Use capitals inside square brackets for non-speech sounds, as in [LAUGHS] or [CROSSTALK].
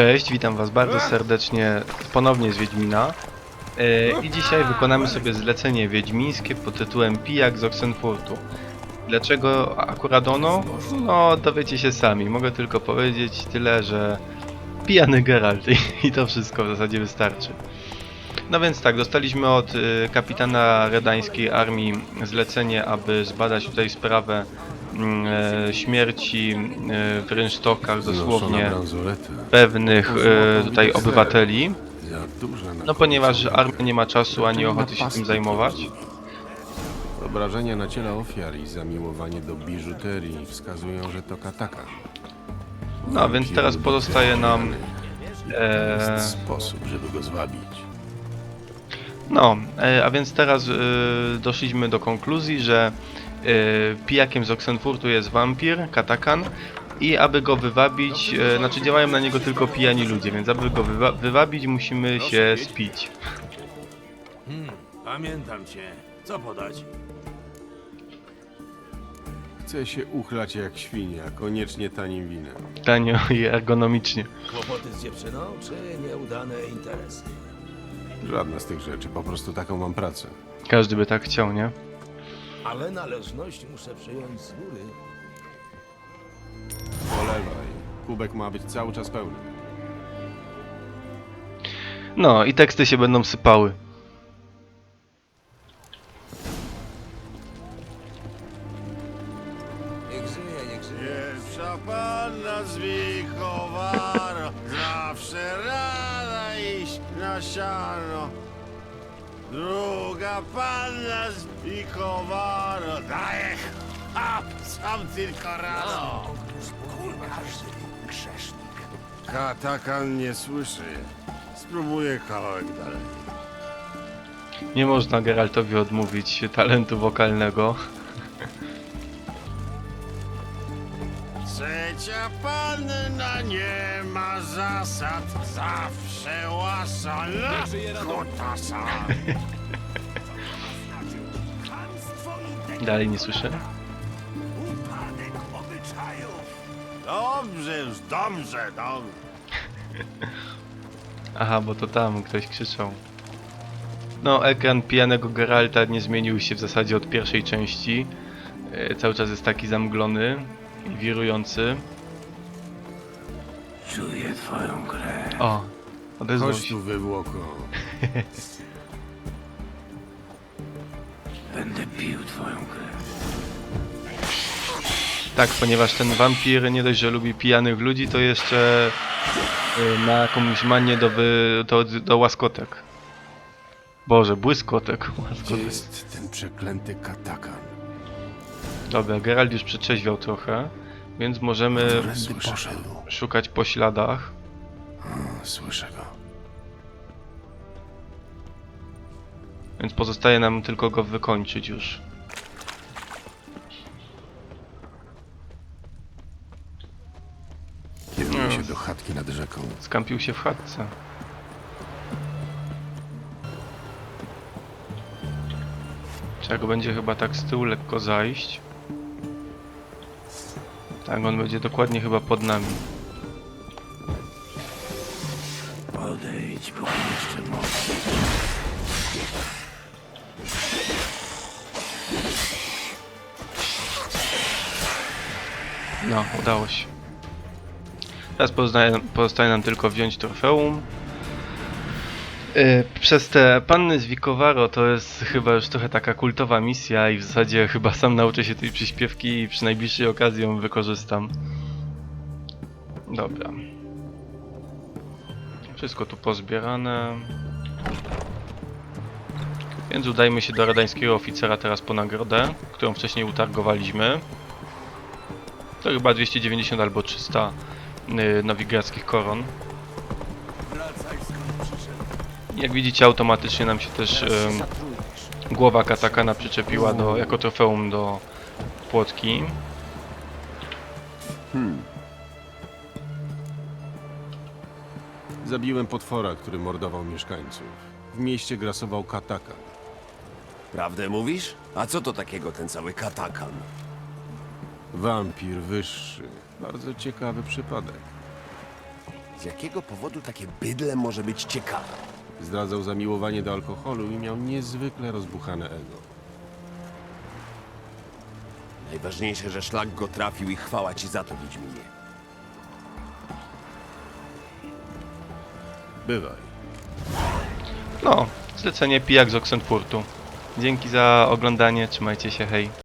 Cześć, witam was bardzo serdecznie ponownie z Wiedźmina. E, I dzisiaj wykonamy sobie zlecenie wiedźmińskie pod tytułem Pijak z Oxenfurtu. Dlaczego akurat ono? No, dowiecie się sami. Mogę tylko powiedzieć tyle, że pijany Geralt i, to wszystko w zasadzie wystarczy. No więc tak, dostaliśmy od y, kapitana redańskiej armii zlecenie, aby zbadać tutaj sprawę e, śmierci y, w rynsztokach dosłownie pewnych e, tutaj obywateli. No ponieważ armia nie ma czasu ani ochoty się tym zajmować. Obrażenia na ciele ofiar i zamiłowanie do biżuterii wskazują, że to kataka. No więc teraz pozostaje nam. E, sposób, żeby go zwabić. no, e, a więc teraz e, doszliśmy do konkluzji, że e, pijakiem z Oxenfurtu jest wampir, katakan. I aby go wywabić, e, znaczy działają na niego tylko pijani ludzie, więc aby go wywa wywabić musimy się spić. Hmm, pamiętam cię. Co podać? Chce się uchlać jak świnia, koniecznie tanim winem. Tanio i ergonomicznie. Kłopoty z dziewczyną, czy nieudane interesy? Żadna z tych rzeczy, po prostu taką mam pracę. Każdy by tak chciał, nie? Ale należność muszę przyjąć z góry. Polewaj. Kubek ma być cały czas pełny. No i teksty się będą sypały. Niech żyje, niech żyje. Pierwsza panna z Wichowaro Zawsze rada iść na siano Druga panna z Wichowaro Daje chap, sam tylko raz. Katakan nie słyszy. Spróbuję kawałek dalej. Nie można Geraltowi odmówić talentu wokalnego. Trzecia panna nie ma zasad Zawsze łasana kutasa [LAUGHS] Dalej nie słyszę. Dobrze już, dobrze, dobrze. [LAUGHS] Aha, bo to tam ktoś krzyczał. No, ekran pijanego Geralta nie zmienił się w zasadzie od pierwszej części. E, Cały czas jest taki zamglony wirujący. Czuję twoją krew. O, odezwał Chodź się. tu, wywłoko. [LAUGHS] Będę pił twoją krew. Tak, ponieważ ten wampir nie dość, że lubi pijanych ludzi, to jeszcze y, ma jakąś manię do, wy, do, do łaskotek. Boże, błyskotek. Gdzie Łaskotek. jest ten przeklęty katakan? Dobra, Geralt już przetrzeźwiał trochę, więc możemy poszedł? szukać po śladach. A, Słyszę go. Więc pozostaje nam tylko go wykończyć już. Kieruję się do chatki nad rzeką. Skampił się w chatce. Trzeba go będzie chyba tak z tyłu lekko zajść. Tak, on będzie dokładnie chyba pod nami. Póki jeszcze. No, udało się. Teraz pozostaje, pozostaje nam tylko wziąć trofeum. Yy, Przez te panny z Wikowaro to jest chyba już trochę taka kultowa misja i w zasadzie chyba sam nauczę się tej przyśpiewki i przy najbliższej okazji ją wykorzystam. Dobra. Wszystko tu pozbierane. Więc udajmy się do radańskiego oficera teraz po nagrodę, którą wcześniej utargowaliśmy. To chyba 290 albo 300 y, nowigradzkich koron. Jak widzicie automatycznie nam się też ym, głowa katakana przyczepiła do, jako trofeum do płotki. Zabiłem potwora, który mordował mieszkańców. W mieście grasował katakan. Prawdę mówisz? A co to takiego ten cały katakan? Wampir wyższy. Bardzo ciekawy przypadek. Z jakiego powodu takie bydle może być ciekawe? Zdradzał zamiłowanie do alkoholu i miał niezwykle rozbuchane ego. Najważniejsze, że szlak go trafił i chwała ci za to, Wiedźminie. Bywaj. No, zlecenie pijak z Oxenfurtu. Dzięki za oglądanie, trzymajcie się, hej.